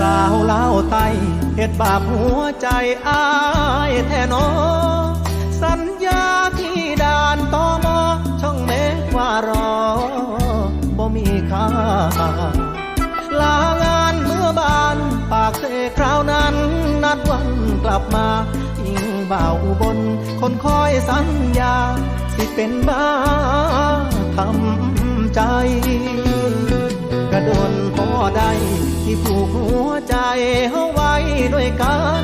สาวเล่าวไตเฮ็ดบาปหัวใจอายแท้นอ สัญญาที่ด่านตอมอช่องเมฆว่ารอบ่มีค่าลางานเมื่อบานปากเสคราวนั้น นัดวันกลับมายิงบ่าวอุบนคนคอยสัญญา สิเป็นบ้าทำใจ ที่ผูกหัวใจเฮาไว้ด้วยกัน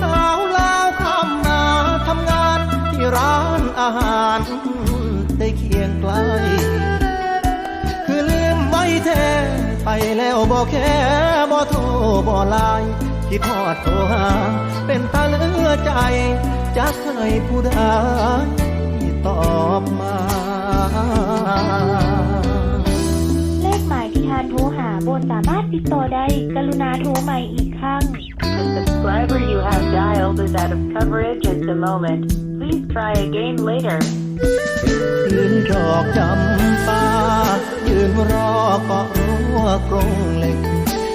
สาวลาวคำนาทำงานที่ร้านอาหารได้เคียงไกล คือลืมไว้แท้ไปแล้วบอกแค่บ่โทรบ่ไลน์คิดฮอดโทรหาเป็นตาเหลือใจจะเคยผู้ใดตอบมา ขหมายที่ท่านโทรหาบนสามารถติดต่อได้ กรุณาโทรใหม่อีกครั้ง The subscriber you have dialed is out of coverage at the moment. Please try again later. ยืนดอกจำปายืนรอเกาะรั้วกรงเหล็ก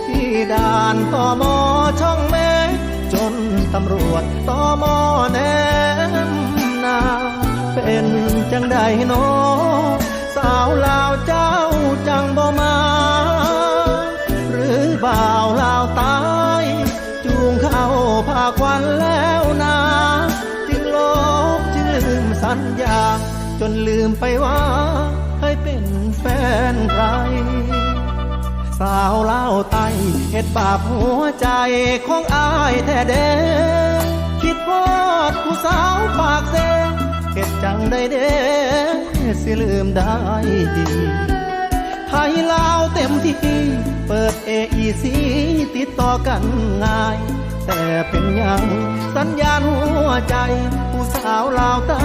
ที่ด่านตอมอช่องเมฆจนตำรวจตอมอแนมนา เป็นจังใดโนอสาวลาวเจ้า ญา จนลืมไปว่าให้เป็นแฟนใคร สาวเล่าไตเฮ็ดบาปหัวใจของอายแท้เด้คิดพอดผู้สาวปากเซเฮ็ดจังได้เด้สิลืมได้ดีไทยลาวเต็มที่ เปิด AEC ติดต่อกันง่าย แต่เป็นยังสัญญาณหัวใจ ผู้สาวลาวตา